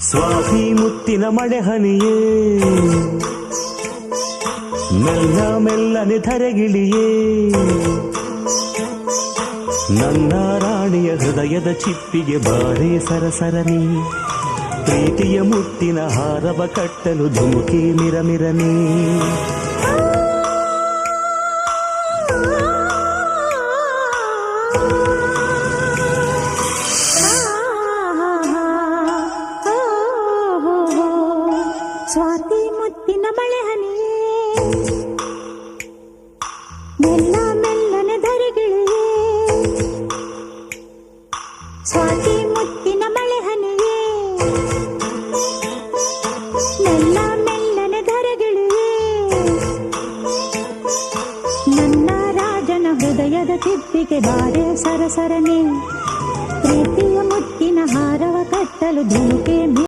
ಸ್ವಾತಿ ಮುತ್ತಿನ ಮಳೆ ಹನಿಯೇ. ಮೆಲ್ಲ ಮೆಲ್ಲನೆ ಧರೆಗಿಳಿಯೇ. ನನ್ನ ರಾಣಿಯ ಹೃದಯದ ಚಿಪ್ಪಿಗೆ ಬಾರೇ ಸರಸರನಿ. ಪ್ರೀತಿಯ ಮುತ್ತಿನ ಹಾರವ ಕಟ್ಟಲು ಧುಮುಕಿ ಮಿರಮಿರನಿ ಸ್ವಾತಿ ಮುತ್ತಿನ ಮಳೆ ಹನಿಯೇ ಮೆಲ್ಲ ಮೆಲ್ಲನೆ ಧರೆಗಿಳಿಯೇ. ಸ್ವಾತಿ ಮುತ್ತಿನ ಮಳೆ ಹನಿಯೇ. ಮೆಲ್ಲ ಮೆಲ್ಲನೆ ಧರೆಗಿಳಿಯೇ. ನನ್ನ ರಾಜನ ಹೃದಯದ ತಿಪ್ಪಿಗೆ ಬಾರೆ ಸರಸರನೆ. ಪ್ರೀತಿಯ ಮುತ್ತಿನ ಹಾರವ ಕಟ್ಟಲು ಧುಮುಕೆ